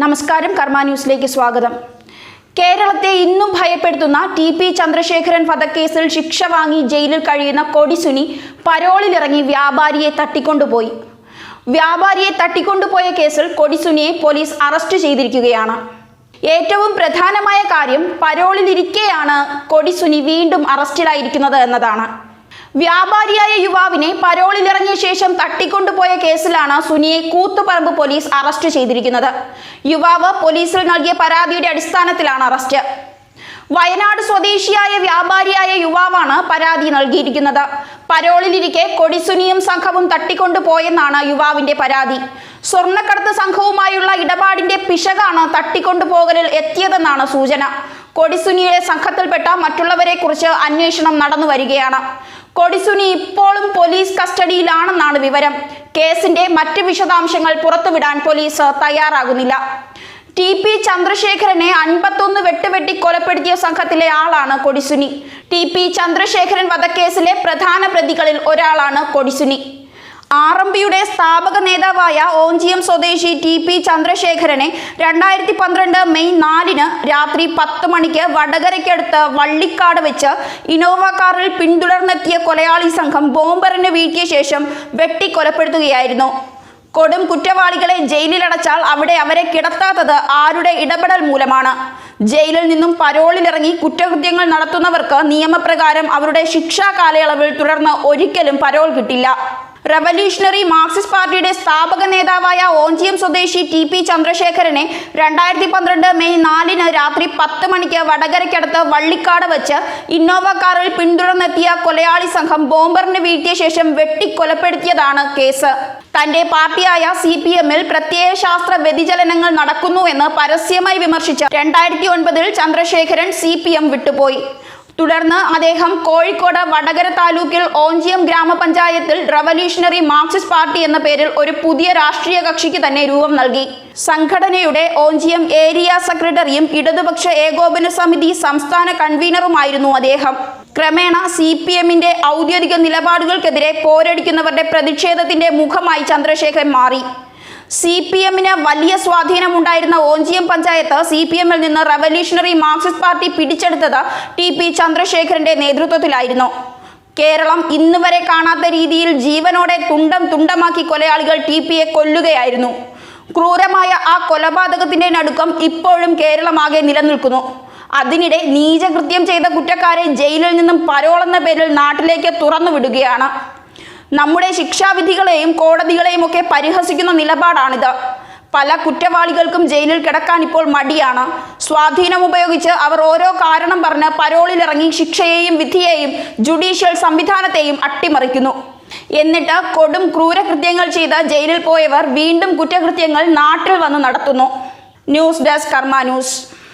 നമസ്കാരം കർമ്മ ന്യൂസിലേക്ക് സ്വാഗതം. കേരളത്തെ ഇന്നും ഭയപ്പെടുത്തുന്ന ടി പി ചന്ദ്രശേഖരൻ വധക്കേസിൽ ശിക്ഷ വാങ്ങി ജയിലിൽ കഴിയുന്ന കൊടിസുനി പരോളിലിറങ്ങി വ്യാപാരിയെ തട്ടിക്കൊണ്ടുപോയി. വ്യാപാരിയെ തട്ടിക്കൊണ്ടുപോയ കേസിൽ കൊടിസുനിയെ പോലീസ് അറസ്റ്റ് ചെയ്തിരിക്കുകയാണ്. ഏറ്റവും പ്രധാനമായ കാര്യം പരോളിലിരിക്കെയാണ് കൊടിസുനി വീണ്ടും അറസ്റ്റിലായിരിക്കുന്നത് എന്നതാണ്. വ്യാപാരിയായ യുവാവിനെ പരോളിലിറങ്ങിയ ശേഷം തട്ടിക്കൊണ്ടുപോയ കേസിലാണ് സുനിയെ കൂത്തുപറമ്പ് പോലീസ് അറസ്റ്റ് ചെയ്തിരിക്കുന്നത്. യുവാവ് പോലീസിൽ നൽകിയ പരാതിയുടെ അടിസ്ഥാനത്തിലാണ് അറസ്റ്റ്. വയനാട് സ്വദേശിയായ വ്യാപാരിയായ യുവാവാണ് പരാതി നൽകിയിരിക്കുന്നത്. പരോളിലിരിക്കെ കൊടിസുനിയും സംഘവും തട്ടിക്കൊണ്ടുപോയെന്നാണ് യുവാവിന്റെ പരാതി. സ്വർണക്കടത്ത് സംഘവുമായുള്ള ഇടപാടിന്റെ പിശകാണ് തട്ടിക്കൊണ്ടുപോകലിൽ എത്തിയതെന്നാണ് സൂചന. കൊടിസുനിയുടെ സംഘത്തിൽപ്പെട്ട മറ്റുള്ളവരെ കുറിച്ച് അന്വേഷണം നടന്നു വരികയാണ് കൊടിസുനി ഇപ്പോഴും പോലീസ് കസ്റ്റഡിയിലാണെന്നാണ് വിവരം. കേസിന്റെ മറ്റ് വിശദാംശങ്ങൾ പുറത്തുവിടാൻ പോലീസ് തയ്യാറാകുന്നില്ല. ടി പി ചന്ദ്രശേഖരനെ അൻപത്തൊന്ന് വെട്ടുവെട്ടി കൊലപ്പെടുത്തിയ സംഘത്തിലെ ആളാണ് കൊടിസുനി. ടി പി ചന്ദ്രശേഖരൻ വധക്കേസിലെ പ്രധാന പ്രതികളിൽ ഒരാളാണ് കൊടിസുനി. ആർ എം പിയുടെ സ്ഥാപക നേതാവായ ഓഞ്ചിയം സ്വദേശി ടി പി ചന്ദ്രശേഖരനെ രണ്ടായിരത്തി പന്ത്രണ്ട് മെയ് നാലിന് രാത്രി പത്ത് മണിക്ക് വടകരയ്ക്കടുത്ത് വള്ളിക്കാട് വെച്ച് ഇനോവ കാറിൽ പിന്തുടർന്നെത്തിയ കൊലയാളി സംഘം ബോംബറിന് വീഴ്ത്തിയ ശേഷം വെട്ടിക്കൊലപ്പെടുത്തുകയായിരുന്നു. കൊടും കുറ്റവാളികളെ ജയിലിലടച്ചാൽ അവിടെ അവരെ കിടത്താത്തത് ആരുടെ ഇടപെടൽ മൂലമാണ്? ജയിലിൽ നിന്നും പരോളിലിറങ്ങി കുറ്റകൃത്യങ്ങൾ നടത്തുന്നവർക്ക് നിയമപ്രകാരം അവരുടെ ശിക്ഷാ കാലയളവിൽ തുടർന്ന് ഒരിക്കലും പരോൾ കിട്ടില്ല. റവല്യൂഷണറി മാർക്സിസ്റ്റ് പാർട്ടിയുടെ സ്ഥാപക നേതാവായ ഓഞ്ചിയം സ്വദേശി ടി പി ചന്ദ്രശേഖരനെ രണ്ടായിരത്തി പന്ത്രണ്ട് മെയ് നാലിന് രാത്രി പത്ത് മണിക്ക് വടകരയ്ക്കടുത്ത് വള്ളിക്കാട് വെച്ച് ഇന്നോവ കാറിൽ പിന്തുടർന്നെത്തിയ കൊലയാളി സംഘം ബോംബറിന് വീഴ്ത്തിയ ശേഷം വെട്ടിക്കൊലപ്പെടുത്തിയതാണ് കേസ്. തന്റെ പാർട്ടിയായ സി പി എമ്മിൽ പ്രത്യയശാസ്ത്ര വ്യതിചലനങ്ങൾ നടക്കുന്നുവെന്ന് പരസ്യമായി വിമർശിച്ച രണ്ടായിരത്തി ഒൻപതിൽ ചന്ദ്രശേഖരൻ സി പി എം വിട്ടുപോയി. തുടർന്ന് അദ്ദേഹം കോഴിക്കോട് വടകര താലൂക്കിൽ ഓഞ്ചിയം ഗ്രാമപഞ്ചായത്തിൽ റവല്യൂഷണറി മാർക്സിസ്റ്റ് പാർട്ടി എന്ന പേരിൽ ഒരു പുതിയ രാഷ്ട്രീയ കക്ഷിക്ക് തന്നെ രൂപം നൽകി. സംഘടനയുടെ ഓഞ്ചിയം ഏരിയ സെക്രട്ടറിയും ഇടതുപക്ഷ ഏകോപന സമിതി സംസ്ഥാന കൺവീനറുമായിരുന്നു അദ്ദേഹം. ക്രമേണ സി പി എമ്മിന്റെ ഔദ്യോഗിക നിലപാടുകൾക്കെതിരെ പോരടിക്കുന്നവരുടെ പ്രതിഷേധത്തിന്റെ മുഖമായി ചന്ദ്രശേഖരൻ മാറി. സി പി എമ്മിന് വലിയ സ്വാധീനമുണ്ടായിരുന്ന ഓഞ്ചിയം പഞ്ചായത്ത് സി പി എമ്മിൽ നിന്ന് റവല്യൂഷണറി മാർക്സിസ്റ്റ് പാർട്ടി പിടിച്ചെടുത്തത് ടി പി ചന്ദ്രശേഖരന്റെ നേതൃത്വത്തിലായിരുന്നു. കേരളം ഇന്ന് വരെ കാണാത്ത രീതിയിൽ ജീവനോടെ തുണ്ടം തുണ്ടമാക്കി കൊലയാളികൾ ടി പിയെ കൊല്ലുകയായിരുന്നു. ക്രൂരമായ ആ കൊലപാതകത്തിന്റെ നടുക്കം ഇപ്പോഴും കേരളമാകെ നിലനിൽക്കുന്നു. അതിനിടെ നീചകൃത്യം ചെയ്ത കുറ്റക്കാരെ ജയിലിൽ നിന്നും പരോളെന്ന പേരിൽ നാട്ടിലേക്ക് തുറന്നു വിടുകയാണ് നമ്മുടെ ശിക്ഷാവിധികളെയും കോടതികളെയും ഒക്കെ പരിഹസിക്കുന്ന നിലപാടാണിത്. പല കുറ്റവാളികൾക്കും ജയിലിൽ കിടക്കാൻ ഇപ്പോൾ മടിയാണ്. സ്വാധീനം ഉപയോഗിച്ച് അവർ ഓരോ കാരണം പറഞ്ഞ് പരോളിലിറങ്ങി ശിക്ഷയെയും വിധിയെയും ജുഡീഷ്യൽ സംവിധാനത്തെയും അട്ടിമറിക്കുന്നു. എന്നിട്ട് കൊടും ക്രൂരകൃത്യങ്ങൾ ചെയ്ത് ജയിലിൽ പോയവർ വീണ്ടും കുറ്റകൃത്യങ്ങൾ നാട്ടിൽ വന്ന് നടത്തുന്നു. News desk Karma news.